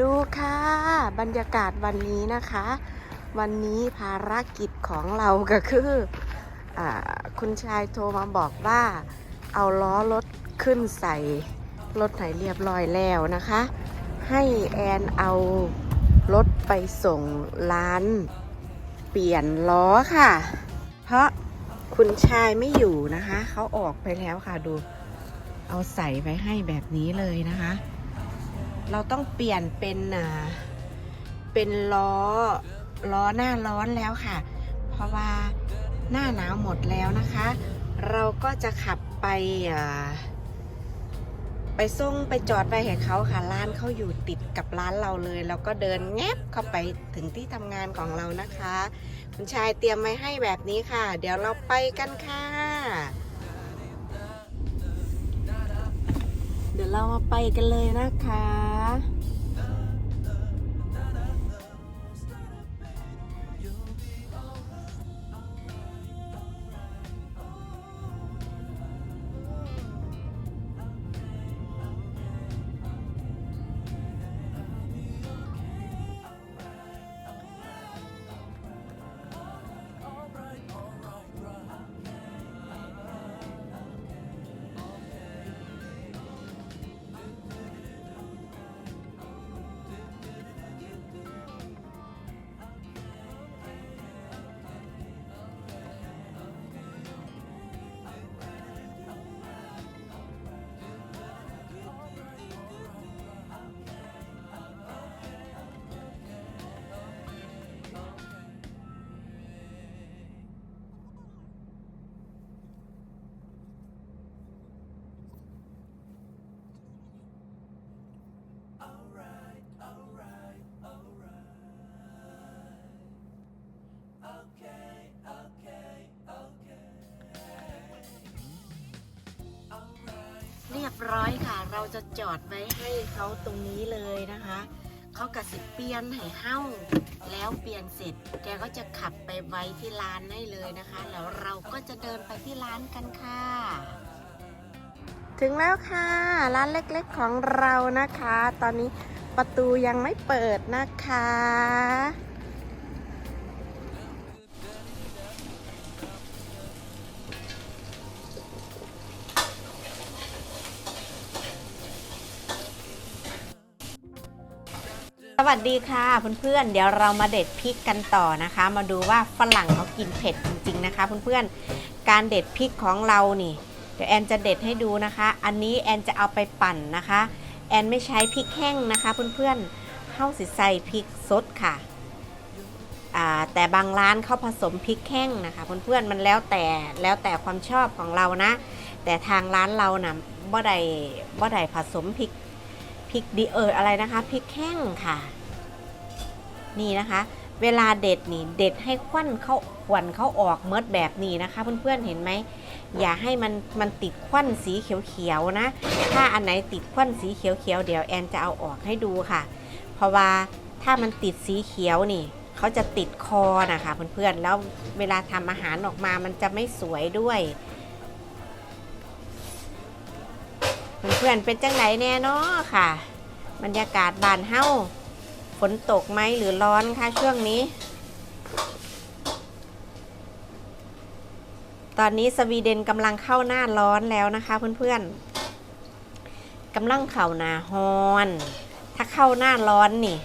ดูค่ะ บรรยากาศวันนี้นะคะ วันนี้ภารกิจของเราก็คืออคุณชายโทรมาบอกว่า เอาล้อรถขึ้นใส่รถไหนเรียบร้อยแล้วนะคะ ให้แอนเอารถไปส่งร้าน เปลี่ยนล้อค่ะ เพราะคุณชายไม่อยู่นะคะ เขาออกไปแล้วค่ะดู เอาใส่ไว้ให้แบบนี้เลยนะคะ เราต้องเปลี่ยนเป็นเป็นล้อล้อหน้าร้อนแล้วค่ะ เพราะว่าหน้าหนาวหมดแล้วนะคะ เราก็จะขับไปไปส่งไปจอดไปให้เขาค่ะร้านเขาอยู่ติดกับร้านเราเลยเราก็เดินแงบเข้าไปถึงที่ทำงานของเรานะคะ คุณชายเตรียมไว้ให้แบบนี้ค่ะ เดี๋ยวเราไปกันค่ะ ดี๋ยวเรามาไปกันเลยนะคะ ร้อยค่ะ เราจะจอดไว้ให้เขาตรงนี้เลยนะคะ เขากระสิเปลี่ยนให้เฮ้าแล้วเปลี่ยนเสร็จ แกก็จะขับไปไว้ที่ร้านให้เลยนะคะ แล้วเราก็จะเดินไปที่ร้านกันค่ะ ถึงแล้วค่ะ ร้านเล็กๆของเรานะคะ ตอนนี้ประตูยังไม่เปิดนะคะ สวัสดีค่ะเพื่อนๆเดี๋ยวเรามาเด็ดพริกกันต่อนะคะ มาดูว่าฝรั่งเขากินเผ็ดจริง ๆนะคะเพื่อนๆการเด็ดพริกของเรานี่ เดี๋ยวแอนจะเด็ดให้ดูนะคะ อันนี้แอนจะเอาไปปั่นนะคะ แอนไม่ใช้พริกแห้งนะคะเพื่อนๆเข้าสิใส่พริกสดค่ะแต่บางร้านเขาผสมพริกแห้งนะคะเพื่อนๆมันแล้วแต่แล้วแต่ความชอบของเรานะ แต่ทางร้านเรานะ่ะบ่ได้บ่ได้ผสมพริก พริกดีเอออะไรนะคะพริกแห้งค่ะ นี่นะคะ เวลาเด็ดนี่เด็ดให้ควันเขาควันเขาออกเมดแบบนี้นะคะ เพื่อนๆเห็นไหมอย่าให้มันมันติดควันสีเขียวๆนะ ถ้าอันไหนติดควันสีเขียวๆเดี๋ยวแอนจะเอาออกให้ดูค่ะ เพราะว่าถ้ามันติดสีเขียวนี่เขาจะติดคอนะคะเพื่อนๆแล้วเวลาทำอาหารออกมามันจะไม่สวยด้วย เพื่อนๆเป็นจังไหนแน่เนาะค่ะ บรรยากาศบานเฮ้าฝนตกไหมหรือร้อนคะช่วงนี้ ตอนนี้สวีเดนกำลังเข้าหน้าร้อนแล้วนะคะเพื่อนๆกำลังเข่าหนาฮอน ถ้าเข้าหน้าร้อนนี่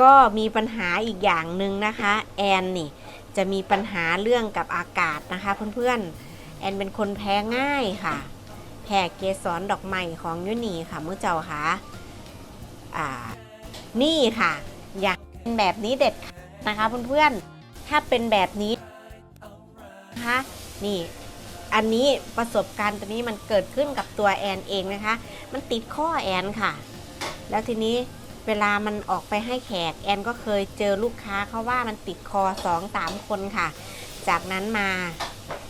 ก็มีปัญหาอีกอย่างหนึ่งนะคะ แอนนี่ จะมีปัญหาเรื่องกับอากาศนะคะเพื่อนๆแอนเป็นคนแพ้ง่ายค่ะ แพ้เกสรดอกไม้ของยุนีค่ะเมื่อเจ้าค่ะอ่านี่ค่ะ อยากเป็นแบบนี้เด็ดขาดนะคะเพื่อนๆ ถ้าเป็นแบบนี้นะคะนี่อันนี้ประสบการณ์ตัวนี้มันเกิดขึ้นกับตัวแอนเองนะคะ มันติดข้อแอนค่ะ แล้วทีนี้เวลามันออกไปให้แขกแอนก็เคยเจอลูกค้าเขาว่ามันติดคอสองสามคนค่ะ จากนั้นมา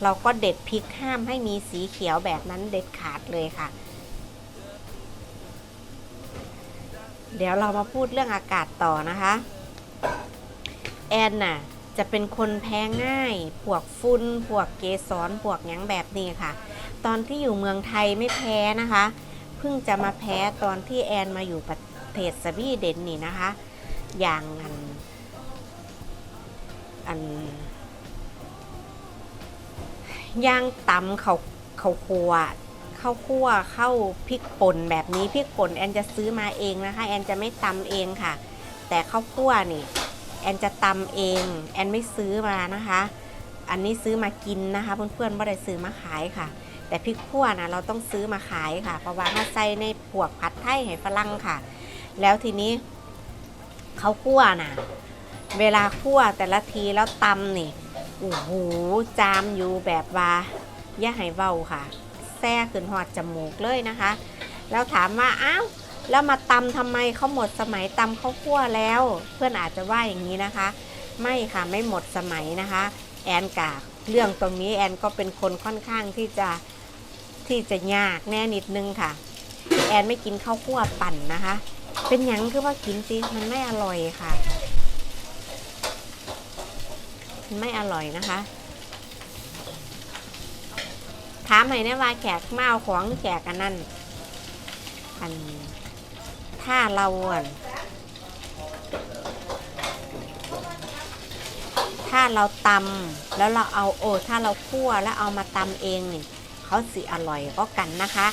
เราก็เด็ดพริกห้ามให้มีสีเขียวแบบนั้นเด็ดขาดเลยค่ะ เดี๋ยวเรามาพูดเรื่องอากาศต่อนะคะ แอนน่ะจะเป็นคนแพ้ง่าย พวกฝุ่น พวกเกสร พวกยังแบบนี้ค่ะ ตอนที่อยู่เมืองไทยไม่แพ้นะคะ เพิ่งจะมาแพ้ตอนที่แอนมาอยู่ประเทศสวีเดนนี่นะคะ อย่างอันอัน ย่างตำเขาเขาครัวข้าวคั่วข้าวพริกป่นแบบนี้พริกป่นแอนจะซื้อมาเองนะคะ แอนจะไม่ตำเองค่ะ แต่ข้าวคั่วนี่ แอนจะตำเอง แอนไม่ซื้อมานะคะ อันนี้ซื้อมากินนะคะ เพื่อนๆไม่ได้ซื้อมาขายค่ะ แต่พริกขั่วนะเราต้องซื้อมาขายค่ะ เพราะว่ามาใส่ในพวกผัดไทยให้ฝรั่งค่ะ แล้วทีนี้เขาวคั่วนะเวลาคั่วแต่ละทีแล้วตำนี่ โอ้โห จามอยู่แบบว่าย่าให้เบาค่ะแซ่ขึ้นหอดจมูกเลยนะคะ แล้วถามว่าอ้าวแล้วมาตำทำไมเขาหมดสมัยตำข้าวคั่วแล้ว เพื่อนอาจจะว่าอย่างนี้นะคะ ไม่ค่ะไม่หมดสมัยนะคะ แอนกากเรื่องตรงนี้แอนก็เป็นคนค่อนข้างที่จะที่จะยากแน่นิดนึงค่ะ แอนไม่กินข้าวคั่วปั่นนะคะ เป็นหยังคือว่ากินสิมันไม่อร่อยค่ะ ไม่อร่อยนะคะถามให้แนะว่าแขกมาเอาของแขกอันนั้นอันถ้าเราอะถ้าเราตำแล้วเราเอาโอ้ถ้าเราคั่วแล้วเอามาตำเองนี่เขาสิอร่อยก็กันนะคะ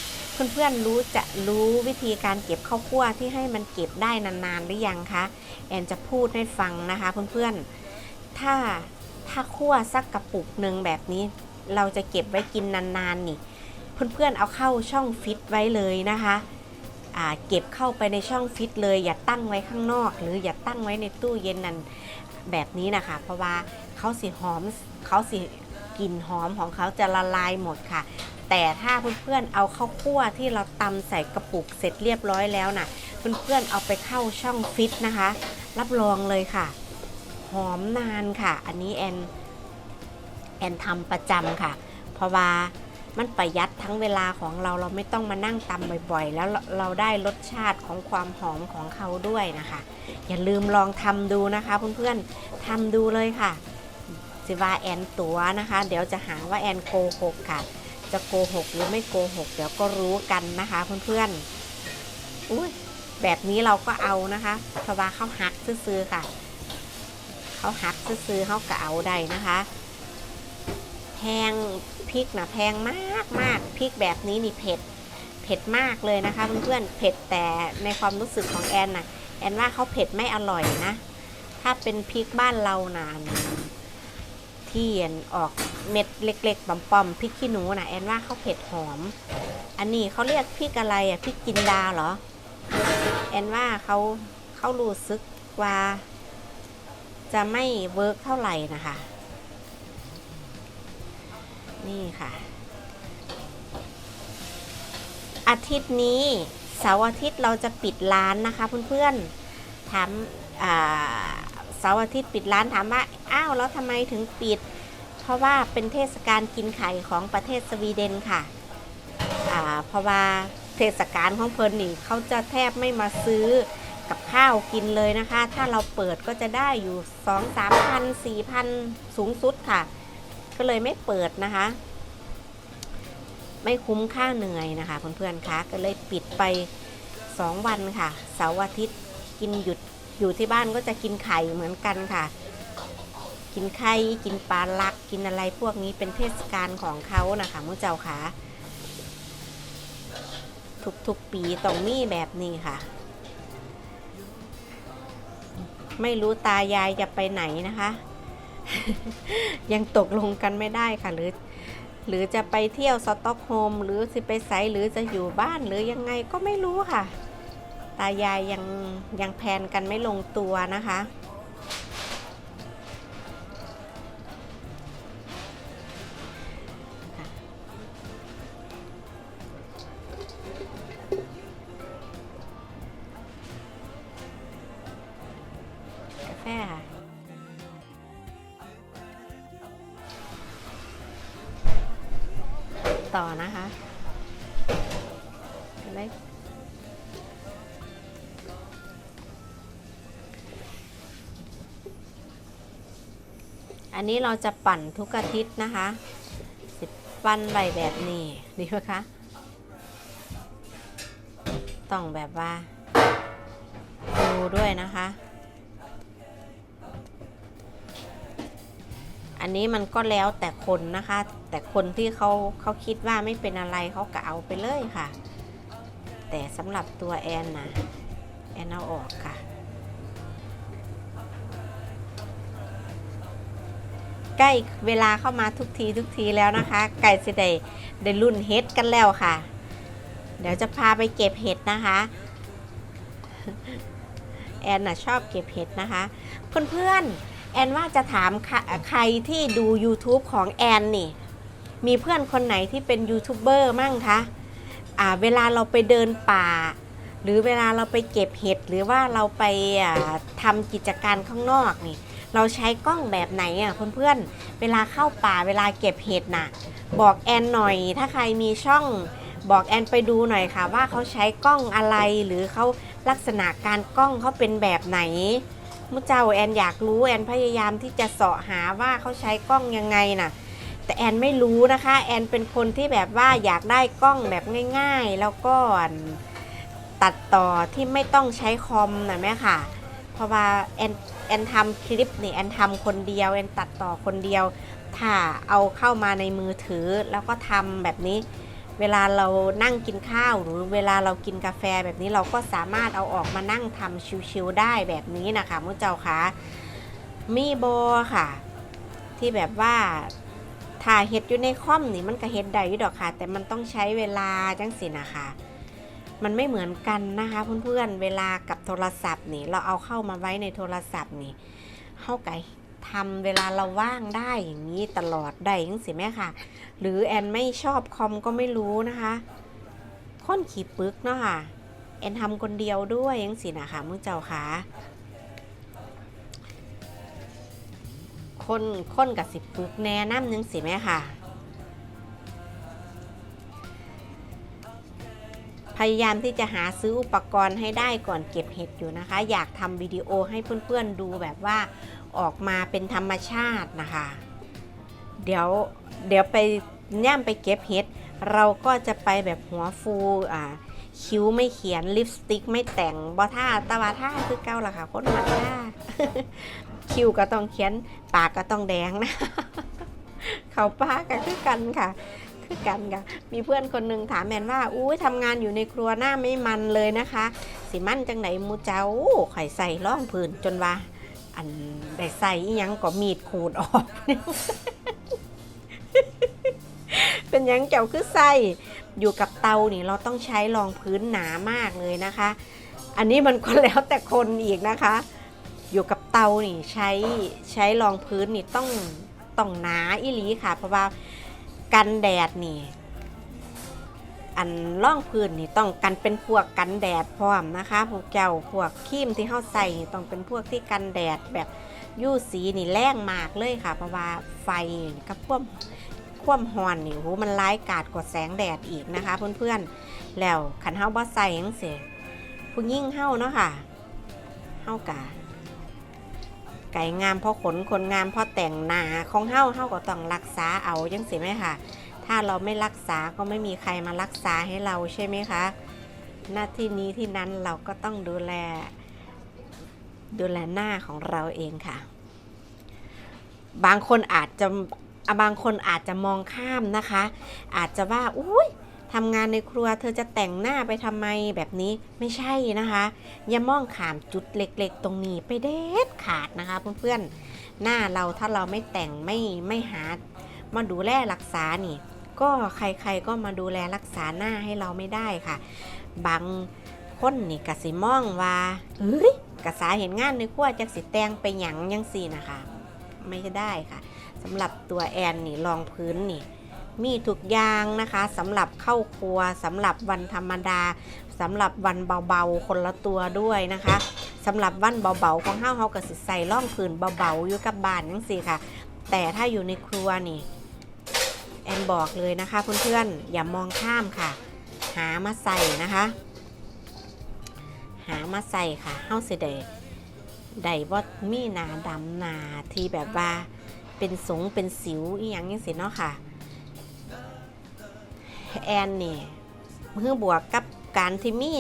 เพื่อนๆรู้จะรู้วิธีการเก็บข้าวคั่วที่ให้มันเก็บได้นานๆหรือยังคะแอนจะพูดให้ฟังนะคะเพื่อนๆถ้า ถ้าคั่วสักกระปุกหนึ่งแบบนี้ เราจะเก็บไว้กินนานๆนี่ เพื่อนๆเอาเข้าช่องฟิตไว้เลยนะคะเก็บเข้าไปในช่องฟิตเลย อย่าตั้งไว้ข้างนอก หรืออย่าตั้งไว้ในตู้เย็นนั่นแบบนี้นะคะ เพราะว่าเขาสิหอมเขาสิกลิ่นหอมของเขาจะละลายหมดค่ะ แต่ถ้าเพื่อนๆเอาข้าวคั่วที่เราตำใส่กระปุกเสร็จเรียบร้อยแล้วนะ่ะ เพื่อนๆเอาไปเข้าช่องฟิตนะคะ รับรองเลยค่ะ หอมนานค่ะ อันนี้แอนแอนทำประจำค่ะ เพราะว่ามันประหยัดทั้งเวลาของเราเราไม่ต้องมานั่งตำบ่อยๆ แล้วเราเราได้รสชาติของความหอมของเขาด้วยนะคะ อย่าลืมลองทำดูนะคะเพื่อนๆทำดูเลยค่ะสิว่าแอนตัวนะคะ เดี๋ยวจะหาว่าแอนโกหกค่ะ จะโกหกหรือไม่โกหก เดี๋ยวก็รู้กันนะคะเพื่อนๆอุ้ยแบบนี้เราก็เอานะคะเพราะว่าเขาหักซื้อๆค่ะ เขาหักซื้อเขาก็เอาได้นะคะแพงพริกนะแพงมากมากพริกแบบนี้นี่เผ็ดเผ็ดมากเลยนะคะเพื่อนๆเผ็ดแต่ในความรู้สึกของแอนน่ะแอนว่าเขาเผ็ดไม่อร่อยนะ ถ้าเป็นพริกบ้านเรานะที่แอนออกเม็ดเล็กๆปอมๆพริกขี้หนูนะแอนว่าเขาเผ็ดหอม อันนี้เขาเรียกพริกอะไรอะพริกจินดาเหรอ แอนว่าเขาเขารู้สึกว่า จะไม่เวิร์กเท่าไหร่นะคะ นี่ค่ะ อาทิตย์นี้เสาร์อาทิตย์เราจะปิดร้านนะคะเพื่อนๆถามเสาร์อาทิตย์ปิดร้านถามว่าอ้าวแล้วทำไมถึงปิด เพราะว่าเป็นเทศกาลกินไข่ของประเทศสวีเดนค่ะเพราะว่าเทศกาลของเพลินนี่เขาจะแทบไม่มาซื้อ กับข้าวกินเลยนะคะ ถ้าเราเปิดก็จะได้อยู่สองสามพันสี่พันสูงสุดค่ะ ก็เลยไม่เปิดนะคะ ไม่คุ้มค่าเหนื่อยนะคะเพื่อนๆคะก็เลยปิดไป2วันค่ะเสาร์อาทิตย์กินหยุดอยู่ที่บ้านก็จะกินไข่เหมือนกันค่ะ กินไข่กินปลาลัก กินอะไรพวกนี้เป็นเทศกาลของเขานะคะมุเจ้าค่ะทุกๆปีต้องมีแบบนี้ค่ะ ไม่รู้ตายายจะไปไหนนะคะ ยังตกลงกันไม่ได้ค่ะ หรือ หรือจะไปเที่ยวสต็อกโฮล์มหรือสิไปไซหรือจะอยู่บ้านหรือยังไงก็ไม่รู้ค่ะ ตายายยังยังแพนกันไม่ลงตัวนะคะ ต่อนะคะอะไรอันนี้เราจะปั่นทุกอาทิตย์นะคะสิปั้นใบแบบนี้ดีไหมคะ ต้องแบบว่าดูด้วยนะคะ อันนี้มันก็แล้วแต่คนนะคะ แต่คนที่เขาเขาคิดว่าไม่เป็นอะไรเขาก็เอาไปเลยค่ะ แต่สำหรับตัวแอนนะแอนเอาออกค่ะ ใกล้เวลาเข้ามาทุกทีทุกทีแล้วนะคะไก่สิได้ได้รุ่นเฮ็ดกันแล้วค่ะ เดี๋ยวจะพาไปเก็บเห็ดนะคะแอนน่ะชอบเก็บเห็ดนะคะ เพื่อนๆ แอนว่าจะถามใครใครที่ดู YouTube ของแอนนี่ มีเพื่อนคนไหนที่เป็นยูทูบเบอร์มั่งคะอ่าเวลาเราไปเดินป่า หรือเวลาเราไปเก็บเห็ด หรือว่าเราไปอ่าทำกิจการข้างนอกนี่ เราใช้กล้องแบบไหนอะเพื่อนๆเวลาเข้าป่าเวลาเก็บเห็ดน่ะ บอกแอนหน่อย ถ้าใครมีช่องบอกแอนไปดูหน่อยค่ะว่าเขาใช้กล้องอะไรหรือเขาลักษณะการกล้องเขาเป็นแบบไหน มุเจ้าแอนอยากรู้แอนพยายามที่จะเสาะหาว่าเขาใช้กล้องยังไงน่ะ แต่แอนไม่รู้นะคะ แอนเป็นคนที่แบบว่าอยากได้กล้องแบบง่าย ๆ แล้วก็ตัดต่อที่ไม่ต้องใช้คอมนะแม่ค่ะ เพราะว่าแอนแอนทำคลิปนี่แอนทำคนเดียวแอนตัดต่อคนเดียว ถ้าเอาเข้ามาในมือถือแล้วก็ทำแบบนี้ เวลาเรานั่งกินข้าวหรือเวลาเรากินกาแฟแบบนี้เราก็สามารถเอาออกมานั่งทำชิวๆได้แบบนี้นะคะมุเจ้าคะมีโบค่ะ ที่แบบว่าถ้าเฮ็ดอยู่ในคอมนี่มันก็เฮ็ดได้อยู่ดอกค่ะ แต่มันต้องใช้เวลาจังสินะคะ มันไม่เหมือนกันนะคะเพื่อนๆเวลากับโทรศัพท์นี่เราเอาเข้ามาไว้ในโทรศัพท์นี่เข้าไก่ ทำเวลาเราว่างได้อย่างนี้ตลอดได้ยังสิแม่ค่ะ หรือแอนไม่ชอบคอมก็ไม่รู้นะคะค้นขีปึกเนาะค่ะ แอนทำคนเดียวด้วยยังสินะคะมึงเจ้าค่ะคนคนกับสิปึกแนะน้ำยังสิแม่ค่ะ พยายามที่จะหาซื้ออุปกรณ์ให้ได้ก่อนเก็บเห็ดอยู่นะคะ อยากทำวิดีโอให้เพื่อนๆดูแบบว่า ออกมาเป็นธรรมชาตินะคะ เดี๋ยวเดี๋ยวไปย่ำไปเก็บเห็ดเราก็จะไปแบบหัวฟูอ่าคิ้วไม่เขียนลิปสติกไม่แต่งบอท่าตาวาท่าคือเก้าละค่ะคนมาท่าคิ้วก็ต้องเขียนปากก็ต้องแดงนะเขาป้ากก็คือกันค่ะ คือกันค่ะ มีเพื่อนคนหนึ่งถามแมนว่าอุ้ยทำงานอยู่ในครัวหน้าไม่มันเลยนะคะ สิมั่นจังไหนมูเจ้าไข่ใส่ร่องพื้นจนว่า อันได้ใส่อิหยังก็มีดขูดออก เป็นหยังเจ้าคือใส่อยู่กับเตานี่เราต้องใช้รองพื้นหนามากเลยนะคะ อันนี้มันก็แล้วแต่คนอีกนะคะ อยู่กับเตานี่ใช้ใช้รองพื้นนี่ต้องต้องหนาอีหลีค่ะ เพราะว่ากันแดดนี่ อันร่องพื้นนี่ต้องกันเป็นพวกกันแดดพร้อมนะคะพวกเจ้าพวกครีมที่เขาใส่นี่ต้องเป็นพวกที่กันแดดแบบยูสีนี่แรงมากเลยค่ะ เพราะว่าไฟกับพวกควมฮอนนี่โหมันร้ายกาจกว่าแสงแดดอีกนะคะ เพื่อนๆแล้วขันเฮาบ่ใส่ยังเสียผู้ยิ่งเฮาเนาะค่ะเฮากะไก่งามเพราะขนคนงามเพราะแต่งหนาของเฮาเฮาก็ต้องรักษาเอาจังสิไหมค่ะ ถ้าเราไม่รักษาก็ไม่มีใครมารักษาให้เราใช่ไหมคะ หน้าที่นี้ที่นั้นเราก็ต้องดูแล ดูแลหน้าของเราเองค่ะ บางคนอาจจะบางคนอาจจะมองข้ามนะคะ อาจจะว่าอุ้ยทำงานในครัวเธอจะแต่งหน้าไปทำไมแบบนี้ไม่ใช่นะคะ อย่ามองขามจุดเล็กๆ ตรงนี้ไปเด็ดขาดนะคะเพื่อนๆหน้าเราถ้าเราไม่แต่งไม่ไม่หามาดูแลรักษานี่ ก็ใครๆก็มาดูแลรักษาหน้าให้เราไม่ได้ค่ะ บางคนนี่กสิมองว่าเฮ้ยกษาเห็นงานในครัวจักสิแตงไปหยังยังสี่นะคะ ไม่ได้ค่ะสำหรับตัวแอนนี่รองพื้นนี่มีทุกอย่างนะคะสำหรับเข้าครัวสำหรับวันธรรมดาสำหรับวันเบาๆคนละตัวด้วยนะคะสำหรับวันเบาๆของเฮาเฮาก็สิใส่ร่องพื้นเบาๆอยู่กับบ้านจังซี่ค่ะ แต่ถ้าอยู่ในครัวนี่ แอนบอกเลยนะคะเพื่อนๆอย่ามองข้ามค่ะ หามาใส่นะคะ หามาใส่ค่ะเฮาสิได้ได้บ่มีหนาดำหนาที่แบบว่าเป็นสงเป็นสิวอีหยังยังสิเนาะค่ะ แอนนี่เมื่อบวกกับการที่มี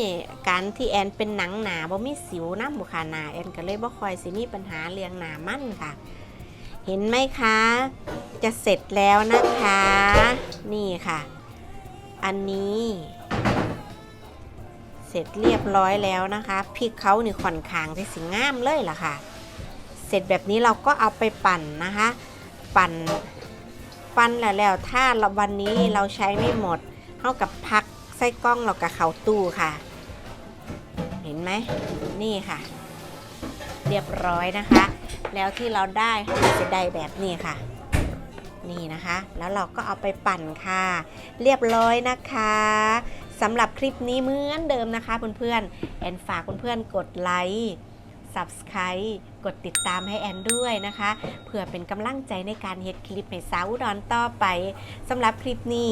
การที่แอนเป็นหนังหนาบ่มีสิวน้ำบุคาหนาแอนก็เลยบ่ค่อยสิมีปัญหาเรื่องหนามั่นค่ะ เห็นไหมคะ จะเสร็จแล้วนะคะ นี่ค่ะ อันนี้ เสร็จเรียบร้อยแล้วนะคะพริกเขานี่ค่อนข้างที่สิงามเลยล่ะค่ะ เสร็จแบบนี้เราก็เอาไปปั่นนะคะ ปั่นปั่นแล้วแล้วถ้าวันนี้เราใช้ไม่หมดเท่ากับพักไส้กล้องเรากับเขาตู้ค่ะ เห็นไหมนี่ค่ะ เรียบร้อยนะคะ แล้วที่เราได้จะได้แบบนี้ค่ะ นี่นะคะ แล้วเราก็เอาไปปั่นค่ะ เรียบร้อยนะคะสำหรับคลิปนี้เหมือนเดิมนะคะเพื่อนๆแอนฝากเพื่อนๆกดไลค์ Subscribe กดติดตามให้แอนด้วยนะคะเพื่อเป็นกำลังใจในการเฮ็ดคลิปให้สาวอุดรต่อไปสำหรับคลิปนี้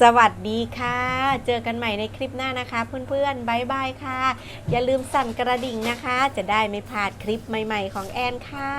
สวัสดีค่ะ เจอกันใหม่ในคลิปหน้านะคะ เพื่อนๆบายบายค่ะ อย่าลืมสั่นกระดิ่งนะคะ จะได้ไม่พลาดคลิปใหม่ ๆ ของแอนค่ะ